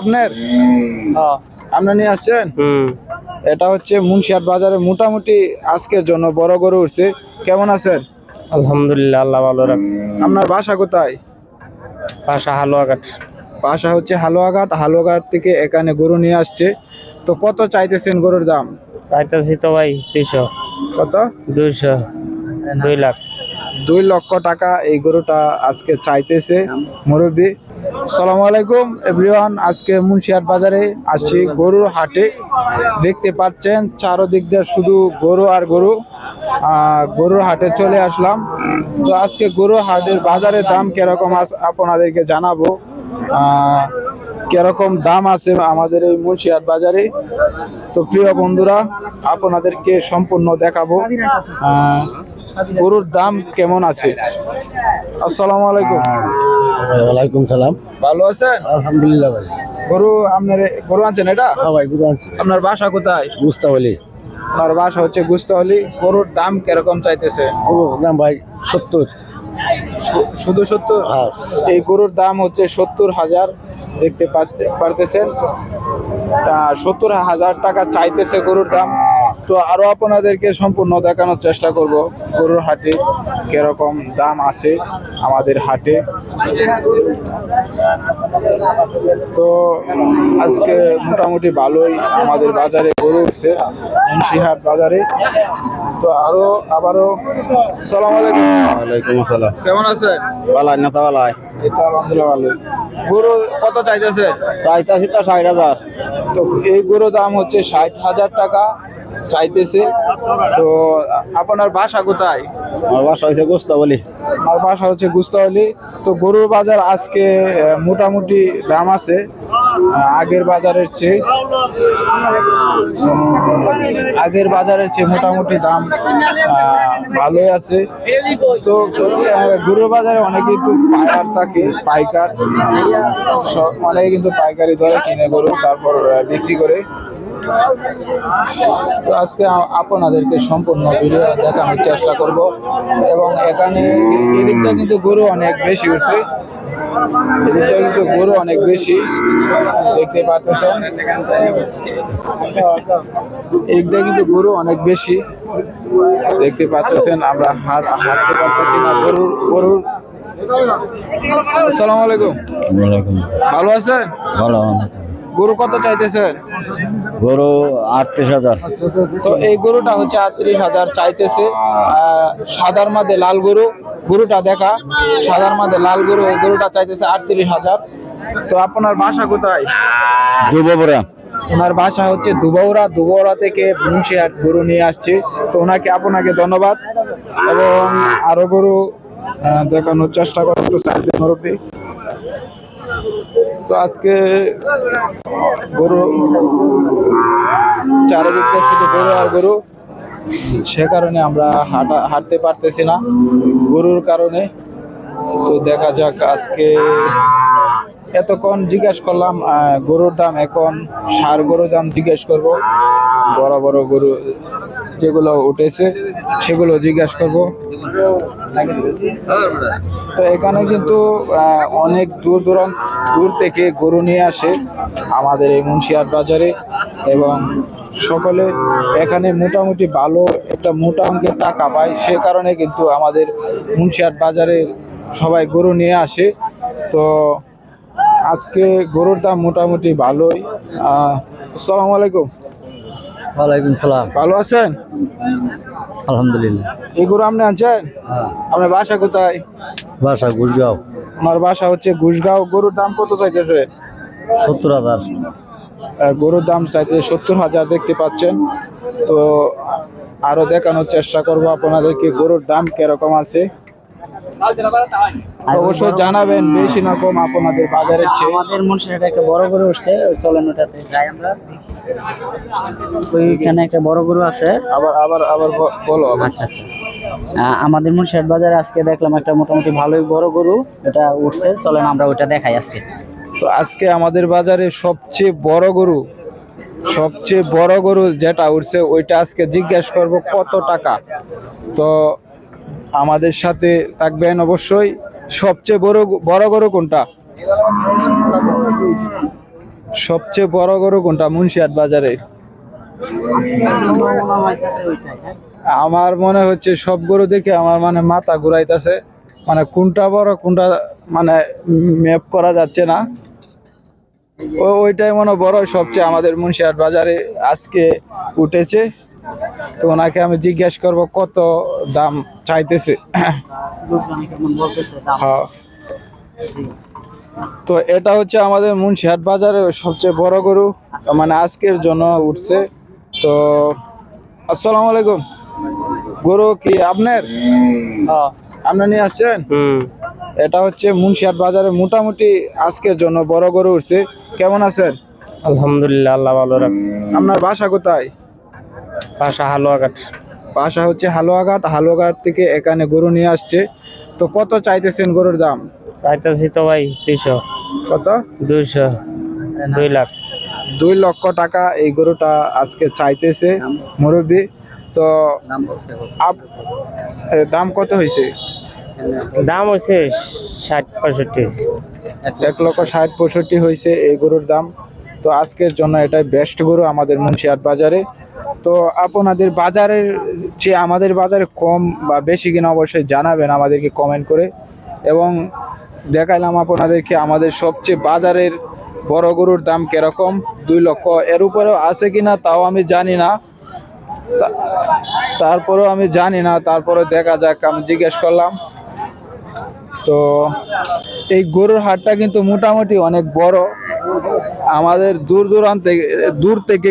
আপনার? আপনার নিয়ে আসছেন? এটা হচ্ছে মুন্সিয়াট বাজারে মোটামুটি আজকের জন্য বড় গরু উঠছে। কেমন আছেন? আলহামদুলিল্লাহ আল্লাহ ভালো রাখছে। আপনার বাসা কোথায়? পাশা হালুয়াঘাট। বাসা হচ্ছে হালুয়াঘাট। হালুয়াঘাট থেকে এখানে গরু নিয়ে আসছে। তো কত চাইতেছেন গরুর দাম? চাইতেছি তো ভাই দুইশো। কত? দুইশো। দুই লাখ। দুই লক্ষ টাকা এই গরুটা আজকে চাইতেছে মুরব্বী। সালাম আলাইকুম, এভরিওয়ান, আজকে মুন্সিয়াট বাজারে আসছি গরুর হাটে। দেখতে পাচ্ছেন চারোদিক দিয়ে শুধু গরু আর গরু। গরুর হাটে চলে আসলাম। তো আজকে গরু হাটের বাজারের দাম কীরকম আপনাদেরকে জানাব। কীরকম দাম আছে আমাদের এই মুন্সিয়াট বাজারে। তো প্রিয় বন্ধুরা, আপনাদেরকে সম্পূর্ণ দেখাবো। গরুর দাম কেমন আছে? আসসালামু আলাইকুম। ওয়ালাইকুম সালাম। ভালো আছেন? আলহামদুলিল্লাহ ভাই। গরু আপনার গরু আনছেন এটা? হ্যাঁ ভাই গুরু আনছি। আপনার বাসা কোথায়? মুস্তাবলি আপনার বাসা হচ্ছে গুস্তহলি গরুর দাম কীরকম চাইতেছে? গুরু নাম ভাই সত্তর। শুধু সত্তর? হ্যাঁ। এই গরুর দাম হচ্ছে সত্তর হাজার দেখতে পারতে- পারতেছেন। সত্তর হাজার টাকা চাইতেছে গরুর দাম। তো আরও আপনাদেরকে সম্পূর্ণ দেখানোর চেষ্টা করব। গরুর হাটে কীরকম দাম আছে আমাদের হাটে। তো আজকে মোটামুটি ভালোই আমাদের বাজারে গরু উঠছে মুন্সিহাট বাজারে। তো আরও আবারও সালাম আলাইকুম। ওয়ালাইকুম আসসালাম। কেমন আছেন? বালাই এটা আলহামদুলিল্লাহ ভালো। গরু কত চাইতেছে চাইতাছি তো ষাট হাজার। তো এই গরু দাম হচ্ছে ষাট হাজার টাকা। চাইতেছে। তো আপনার বাসা কোথায়? আমার বাসা হয়েছে গোস্তাবলি। আমার বাসা হচ্ছে গুস্তাওয়ালি তো গরুর বাজার আজকে মোটামুটি দাম আছে আগের বাজারের চেয়ে। আগের বাজারের চেয়ে মোটামুটি দাম ভালোই আছে। তো গরুর বাজারে অনেকেই তো পায়ার থাকে পাইকার। সব- অনেকে কিন্তু পাইকারি দরে কিনে গরু তারপর বিক্রি করে। তো আজকে আপনাদেরকে সম্পূর্ণ ভিডিও দেখানোর চেষ্টা করব এবং এখানে এদিকটা কিন্তু গরু অনেক বেশি উঠছে। এদিকটা কিন্তু গরু অনেক বেশি। দেখতে পাচ্ছেন এদিকটা কিন্তু গরু অনেক বেশি। দেখতে পাচ্ছেন আমরা হাট হাঁটতে পারতেছি না গরুর গরুর। আসসালামু আলাইকুম। ভালো আছেন? ভালো গরু কত চাইতেছেন? গরু আটত্রিশ হাজার। তো এই গরুটা হচ্ছে আটত্রিশ হাজার চাইতেছে। সাদার মাঝে লাল গরু গরুটা দেখা। সাদার মাঝে লাল গরু এই গরুটা চাইতেছে আটত্রিশ হাজার। তো আপনার বাসা কোথায়? যুবপুরা ওনার বাসা হচ্ছে দুবৌরা দুবৌরা থেকে মুন্সিহাট গরু নিয়ে আসছে। তো ওনাকে আপনাকে ধন্যবাদ। এবং আরও গরু দেখানোর চেষ্টা করো একটু। তো আজকে গরু চারিদিকটা শুধু গরু আর গরু। সে কারণে আমরা হাঁটা হাঁটতে পারতেছি না গরুর কারণে। তো দেখা যাক আজকে এতক্ষণ জিজ্ঞেস করলাম গরুর দাম, এখন সার গরুর দাম জিজ্ঞেস করব। বড় বড় গরু যেগুলো উঠেছে, সেগুলো জিজ্ঞেস করব। তো এখানে কিন্তু অনেক দূর দূরান্ত দূর থেকে গরু নিয়ে আসে আমাদের এই মুন্সিয়াট বাজারে এবং সকলে এখানে মোটামুটি ভালো একটা মোটা অঙ্কের টাকা পায়। সে কারণে কিন্তু আমাদের মুন্সিয়াট বাজারে সবাই গরু নিয়ে আসে। তো আজকে গরুর দাম মোটামুটি ভালোই। আসসালামু আলাইকুম। ওয়ালাইকুম সালাম। ভালো আছেন? আলহামদুলিল্লাহ। এই গরু আপনি আনছেন? আপনার বাসা কোথায়? বাসা গুরগাঁও আমার বাসা হচ্ছে ঘুষগাঁও গরুর দাম কত চাইতেছে? সত্তর হাজার। গরুর দাম চাইতে সত্তর হাজার দেখতে পাচ্ছেন। তো আরও দেখানোর চেষ্টা করব আপনাদেরকে গরুর দাম কীরকম আছে। অবশ্যই জানাবেন বেশি না কম আপনাদের বাজারের চেয়ে। আমাদের মুন্সিরহাটে একটা বড় গরু উঠছে চলেন ওটাতে যাই আমরা। ওইখানে একটা বড় গরু আছে। আবার আবার আবার বলো আচ্ছা আচ্ছা। আহ, আমাদের মুন্সিরহাট বাজারে আজকে দেখলাম একটা মোটামুটি ভালোই বড় গরু এটা উঠছে। চলেন আমরা ওইটা দেখাই আজকে। তো আজকে আমাদের বাজারে সবচেয়ে বড় গরু সবচেয়ে বড় গরু যেটা উঠছে ওইটা আজকে জিজ্ঞেস করব কত টাকা? তো আমাদের সাথে থাকবেন অবশ্যই। সবচেয়ে বড় বড় গরু কোনটা? সবচেয়ে বড় গরু কোনটা? মুন্সিয়াট বাজারে। আমার মনে হচ্ছে সব গরু দেখে আমার মানে মাথা ঘুরাইতেছে। মানে কোনটা বড়, কোনটা মানে ম্যাপ করা যাচ্ছে না। ওইটাই মনে বড় সবচেয়ে আমাদের মুন্সিয়াট বাজারে আজকে উঠেছে। তো ওনাকে আমি জিজ্ঞেস করব কত দাম চাইতেছে? হ্যাঁ। তো এটা হচ্ছে আমাদের মুন্সিহাট বাজারের সবচেয়ে বড় গরু মানে আজকের জন্য উঠছে। তো আসসালামু আলাইকুম। গরু কি আপনার? আপনি নিয়ে আসছেন? হুম। এটা হচ্ছে মুন্সিহাট বাজারে মোটামুটি আজকের জন্য বড় গরু উঠছে। কেমন আছেন? আলহামদুলিল্লাহ আল্লাহ ভালো রাখছে। আপনার বাসা কোথায়? বাসা হালুয়াঘাট। পাশা হচ্ছে হালুয়াঘাট। হালুয়াঘাট থেকে এখানে গরু নিয়ে আসছে। তো কত চাইতেছেন গরুর দাম? চাইতেছি তো ভাই দুইশো। কত? দুইশো। দুই লাখ। দুই লক্ষ টাকা এই গরুটা আজকে চাইতেছে মুরব্বী। তো দাম কত হয়েছে দাম হয়েছে ষাট পঁয়ষট্টি এক লক্ষ ষাট পঁয়ষট্টি হয়েছে এই গরুর দাম। তো আজকের জন্য এটাই বেস্ট গরু আমাদের মুন্সিয়াট বাজারে। তো আপনাদের বাজারের চেয়ে আমাদের বাজারে কম বা বেশি কিনা অবশ্যই জানাবেন, আমাদেরকে কমেন্ট করে। এবং দেখাইলাম আপনাদেরকে আমাদের সবচেয়ে বাজারের বড় গরুর দাম কীরকম? দুই লক্ষ। এর উপরেও আছে কিনা তাও আমি জানি না। তারপরেও আমি জানি না। তারপরে দেখা যাক, আমি জিজ্ঞেস করলাম। তো এই গরুর হাটটা কিন্তু মোটামুটি অনেক বড়। আমাদের দূর দূরান্তে, দূর থেকে